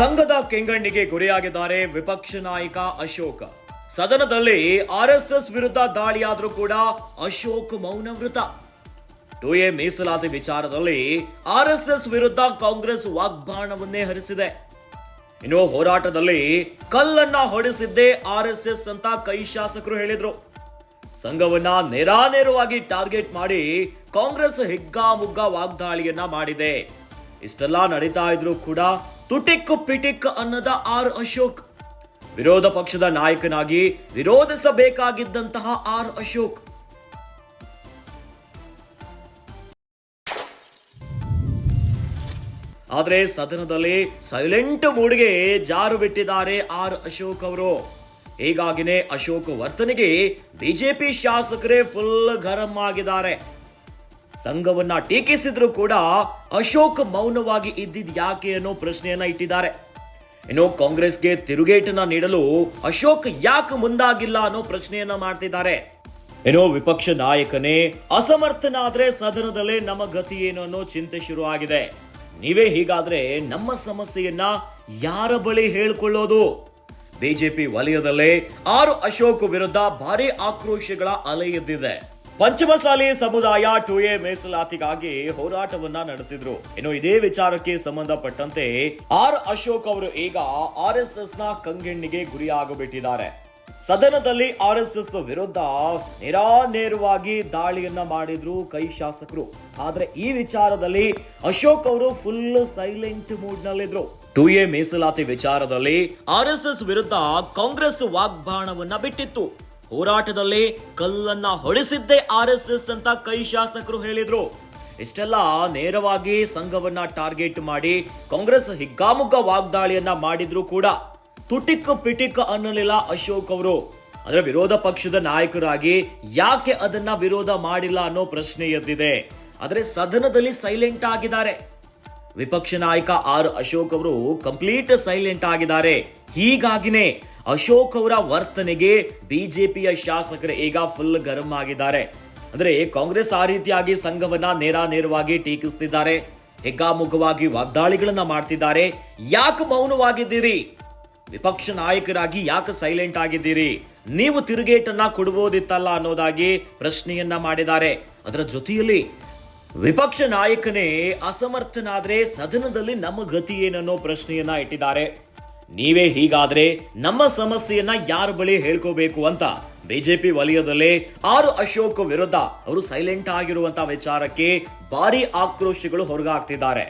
ಮುಖದ ಕೆಂಗಣ್ಣಿಗೆ ಗುರಿಯಾಗಿದ್ದಾರೆ ವಿಪಕ್ಷ ನಾಯಕ ಅಶೋಕ್. ಸದನದಲ್ಲಿ ಆರ್ಎಸ್ಎಸ್ ವಿರುದ್ಧ ದಾಳಿಯಾದರೂ ಕೂಡ ಅಶೋಕ್ ಮೌನವೃತ. ಟು ಎ ಮೀಸಲಾತಿ ವಿಚಾರದಲ್ಲಿ ಆರ್ಎಸ್ಎಸ್ ವಿರುದ್ಧ ಕಾಂಗ್ರೆಸ್ ವಾಗ್ಬಾಣವನ್ನೇ ಹರಿಸಿದೆ. ಇನ್ನು ಹೋರಾಟದಲ್ಲಿ ಕಲ್ಲನ್ನ ಹೊಡೆಸಿದ್ದೇ ಎಸ್ ಅಂತ ಕೈ ಶಾಸಕರು ಹೇಳಿದ್ರು. ಸಂಘವನ್ನ ನೇರಾನೇರವಾಗಿ ಟಾರ್ಗೆಟ್ ಮಾಡಿ ಕಾಂಗ್ರೆಸ್ ಹಿಗ್ಗಾಮುಗ್ಗಾ ವಾಗ್ದಾಳಿಯನ್ನ ಮಾಡಿದೆ. ಇಷ್ಟೆಲ್ಲ ನಡೀತಾ ಇದ್ರು ಕೂಡ ತುಟಿಕ್ ಪಿಟಿಕ್ ಅನ್ನದ ಆರ್ ಅಶೋಕ್. ವಿರೋಧ ಪಕ್ಷದ ನಾಯಕನಾಗಿ ವಿರೋಧಿಸಬೇಕಾಗಿದ್ದಂತಹ ಆರ್ ಅಶೋಕ್. ಆದ್ರೆ ಸದನದಲ್ಲಿ ಸೈಲೆಂಟ್ ಮೂಡ್ಗೆ ಜಾರು ಬಿಟ್ಟಿದ್ದಾರೆ ಆರ್ ಅಶೋಕ್ ಅವರು. ಹೀಗಾಗಿನೇ ಅಶೋಕ್ ವರ್ತನೆಗೆ ಬಿಜೆಪಿ ಶಾಸಕರೇ ಫುಲ್ ಗರಂ ಆಗಿದ್ದಾರೆ. ಸಂಘವನ್ನ ಟೀಕಿಸಿದ್ರು ಕೂಡ ಅಶೋಕ್ ಮೌನವಾಗಿ ಇದ್ದಿದ್ ಯಾಕೆ ಅನ್ನೋ ಪ್ರಶ್ನೆಯನ್ನ ಇಟ್ಟಿದ್ದಾರೆ. ಇನ್ನು ಕಾಂಗ್ರೆಸ್ಗೆ ತಿರುಗೇಟನ್ನ ನೀಡಲು ಅಶೋಕ್ ಯಾಕೆ ಮುಂದಾಗಿಲ್ಲ ಅನ್ನೋ ಪ್ರಶ್ನೆಯನ್ನ ಮಾಡ್ತಿದ್ದಾರೆ. ಏನೋ ವಿಪಕ್ಷ ನಾಯಕನೇ ಅಸಮರ್ಥನಾದ್ರೆ ಸದನದಲ್ಲೇ ನಮ್ಮ ಗತಿ ಏನು ಅನ್ನೋ ಚಿಂತೆ ಶುರು ಆಗಿದೆ ನೀವೇ ಹೀಗಾದ್ರೆ ನಮ್ಮ ಸಮಸ್ಯೆಯನ್ನ ಯಾರ ಬಳಿ ಹೇಳ್ಕೊಳ್ಳೋದು? ಬಿಜೆಪಿ ವಲಯದಲ್ಲೇ ಆರು ಅಶೋಕ್ ವಿರುದ್ಧ ಭಾರಿ ಆಕ್ರೋಶಗಳ ಅಲೆ ಎದ್ದಿದೆ. ಪಂಚಮಸಾಲಿ ಸಮುದಾಯ ಟು ಎ ಮೀಸಲಾತಿಗಾಗಿ ಹೋರಾಟವನ್ನ ನಡೆಸಿದ್ರು. ಇನ್ನು ಇದೇ ವಿಚಾರಕ್ಕೆ ಸಂಬಂಧಪಟ್ಟಂತೆ ಆರ್ ಅಶೋಕ್ ಅವರು ಈಗ ಆರ್ ಎಸ್ ಎಸ್ನ ಕಂಗೆಣ್ಣಿಗೆ ಗುರಿಯಾಗಬಿಟ್ಟಿದ್ದಾರೆ. ಸದನದಲ್ಲಿ ಆರ್ ಎಸ್ ಎಸ್ ವಿರುದ್ಧ ನಿರಾನೇರವಾಗಿ ದಾಳಿಯನ್ನ ಮಾಡಿದ್ರು ಕೈ ಶಾಸಕರು. ಆದ್ರೆ ಈ ವಿಚಾರದಲ್ಲಿ ಅಶೋಕ್ ಅವರು ಫುಲ್ ಸೈಲೆಂಟ್ ಮೂಡ್ ನಲ್ಲಿದ್ರು ಟು ಎ ಮೀಸಲಾತಿ ವಿಚಾರದಲ್ಲಿ ಆರ್ ಎಸ್ ಎಸ್ ವಿರುದ್ಧ ಕಾಂಗ್ರೆಸ್ ವಾಗ್ಬಾಣವನ್ನ ಬಿಟ್ಟಿತ್ತು. ಹೋರಾಟದಲ್ಲಿ ಕಲ್ಲನ್ನ ಹೊಡೆಸಿದ್ದೇ ಆರ್ ಎಸ್ ಎಸ್ ಅಂತ ಕೈ ಶಾಸಕರು ಹೇಳಿದ್ರು. ಇಷ್ಟೆಲ್ಲ ನೇರವಾಗಿ ಸಂಘವನ್ನ ಟಾರ್ಗೆಟ್ ಮಾಡಿ ಕಾಂಗ್ರೆಸ್ ಹಿಗ್ಗಾಮುಗ್ಗ ವಾಗ್ದಾಳಿಯನ್ನ ಮಾಡಿದ್ರು ಕೂಡ ತುಟಿಕ್ ಪಿಟಿಕ್ ಅನ್ನಲಿಲ್ಲ ಅಶೋಕ್ ಅವರು. ಅಂದ್ರೆ ವಿರೋಧ ಪಕ್ಷದ ನಾಯಕರಾಗಿ ಯಾಕೆ ಅದನ್ನ ವಿರೋಧ ಮಾಡಿಲ್ಲ ಅನ್ನೋ ಪ್ರಶ್ನೆ ಎದ್ದಿದೆ. ಆದರೆ ಸದನದಲ್ಲಿ ಸೈಲೆಂಟ್ ಆಗಿದ್ದಾರೆ. ವಿಪಕ್ಷ ನಾಯಕ ಆರ್ ಅಶೋಕ್ ಅವರು ಕಂಪ್ಲೀಟ್ ಸೈಲೆಂಟ್ ಆಗಿದ್ದಾರೆ. ಹೀಗಾಗಿನೇ ಅಶೋಕ್ ಅವರ ವರ್ತನೆಗೆ ಬಿಜೆಪಿಯ ಶಾಸಕರು ಈಗ ಫುಲ್ ಗರಂ ಆಗಿದ್ದಾರೆ. ಅಂದ್ರೆ ಕಾಂಗ್ರೆಸ್ ಆ ರೀತಿಯಾಗಿ ಸಂಘವನ್ನ ನೇರ ನೇರವಾಗಿ ಟೀಕಿಸ್ತಿದ್ದಾರೆ. ಹೆಗ್ಗಾಮುಖವಾಗಿ ವಾಗ್ದಾಳಿಗಳನ್ನ ಮಾಡ್ತಿದ್ದಾರೆ. ಯಾಕೆ ಮೌನವಾಗಿದ್ದೀರಿ? ವಿಪಕ್ಷ ನಾಯಕರಾಗಿ ಯಾಕೆ ಸೈಲೆಂಟ್ ಆಗಿದ್ದೀರಿ? ನೀವು ತಿರುಗೇಟನ್ನ ಕೊಡಬಹುದಿತ್ತಲ್ಲ ಅನ್ನೋದಾಗಿ ಪ್ರಶ್ನೆಯನ್ನ ಮಾಡಿದ್ದಾರೆ. ಅದರ ಜೊತೆಯಲ್ಲಿ ವಿಪಕ್ಷ ನಾಯಕನೇ ಅಸಮರ್ಥನಾದ್ರೆ ಸದನದಲ್ಲಿ ನಮ್ಮ ಗತಿ ಏನನ್ನೋ ಪ್ರಶ್ನೆಯನ್ನ ಇಟ್ಟಿದ್ದಾರೆ. ನೀವೇ ಹೀಗಾದ್ರೆ ನಮ್ಮ ಸಮಸ್ಯೆಯನ್ನ ಯಾರ ಬಳಿ ಹೇಳ್ಕೋಬೇಕು ಅಂತ ಬಿಜೆಪಿ ವಲಯದಲ್ಲೇ ಆರು ಅಶೋಕ್ ವಿರುದ್ಧ ಅವರು ಸೈಲೆಂಟ್ ಆಗಿರುವಂತ ವಿಚಾರಕ್ಕೆ ಭಾರಿ ಆಕ್ರೋಶಗಳು ಹೊರಗಾಗ್ತಿದ್ದಾರೆ.